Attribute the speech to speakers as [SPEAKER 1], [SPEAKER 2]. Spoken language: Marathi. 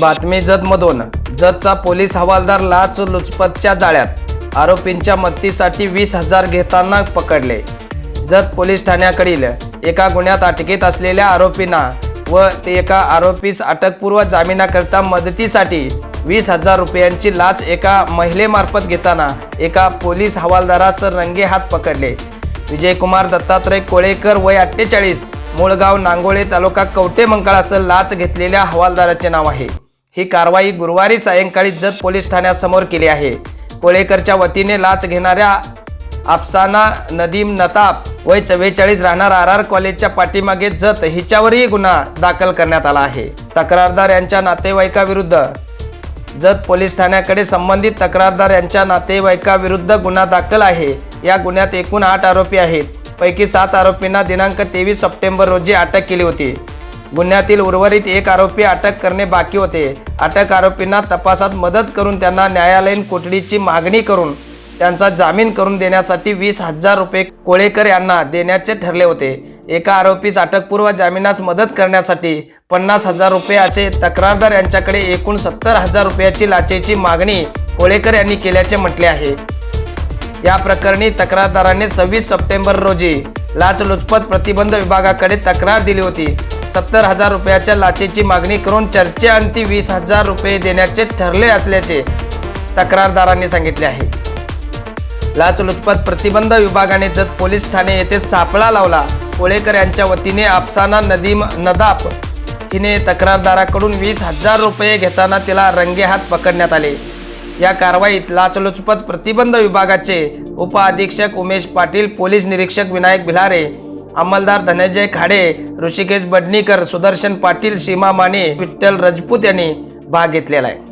[SPEAKER 1] बातमी जतमधून जतचा पोलीस हवालदार लाच लुचपतच्या जाळ्यात. आरोपींच्या मदतीसाठी वीस हजार घेताना पकडले. जत पोलीस ठाण्याकडील एका गुन्ह्यात अटकेत असलेल्या आरोपींना व ते एका आरोपीस अटकपूर्व जामिनाकरता मदतीसाठी वीस हजार रुपयांची लाच एका महिलेमार्फत घेताना एका पोलीस हवालदारास रंगेहात पकडले. विजयकुमार दत्तात्रय कोळेकर वय अठ्ठेचाळीस मूळगाव नांगोळे तालुका कवटे मंकाळ असं लाच घेतलेल्या हवालदाराचे नाव आहे. ही कारवाई गुरुवारी सायंकाळी जत पोलीस ठाण्यासमोर केली आहे. कोळेकरच्या वतीने लाच घेणाऱ्या अफसाना नदीम नताब वय चव्वेचाळीस राहणार आर आर कॉलेजच्या पाठीमागे जत हिच्यावरही गुन्हा दाखल करण्यात आला आहे. तक्रारदार यांच्या नातेवाईकाविरुद्ध जत पोलीस ठाण्याकडे संबंधित तक्रारदार यांच्या नातेवाईकाविरुद्ध गुन्हा दाखल आहे. या गुन्ह्यात एकूण आठ आरोपी आहेत. पैकी सात आरोपींना दिनांक तेवीस सप्टेंबर रोजी अटक केली होती. गुन्ह्यातील उर्वरित एक आरोपी अटक करणे बाकी होते. अटक आरोपींना तपासात मदत करून त्यांना न्यायालयीन कोठडीची मागणी करून त्यांचा जामीन करून देण्यासाठी वीस हजार रुपये कोळेकर यांना देण्याचे ठरले होते. एका आरोपीस अटकपूर्व जामिनास मदत करण्यासाठी पन्नास हजार रुपये असे तक्रारदार यांच्याकडे एकूण सत्तर हजार रुपयाची लाचेची मागणी कोळेकर यांनी केल्याचे म्हटले आहे. या प्रकरणी तक्रारदाराने सव्वीस सप्टेंबर रोजी लाचलुचपत प्रतिबंध विभागाकडे तक्रार दिली होती. सत्तर हजार रुपयाच्या लाचेची मागणी करून चर्चेअंती वीस हजार रुपये देण्याचे ठरले असल्याचे तक्रारदारांनी सांगितले आहे. लाचलुचपत प्रतिबंध विभागाने जत पोलीस ठाणे येथे सापळा लावला. कोळेकर यांच्या वतीने आपसाना नदीम नदाप हिने तक्रारदाराकडून वीस हजार रुपये घेताना तिला रंगेहात पकडण्यात आले. या कारवाईत लाचलुचपत प्रतिबंध विभागाचे उपअधीक्षक उमेश पाटील पोलीस निरीक्षक विनायक भिलारे अंमलदार धनंजय खाडे ऋषिकेश बडणीकर सुदर्शन पाटील सीमा माने विठ्ठल रजपूत यांनी भाग घेतलेला आहे.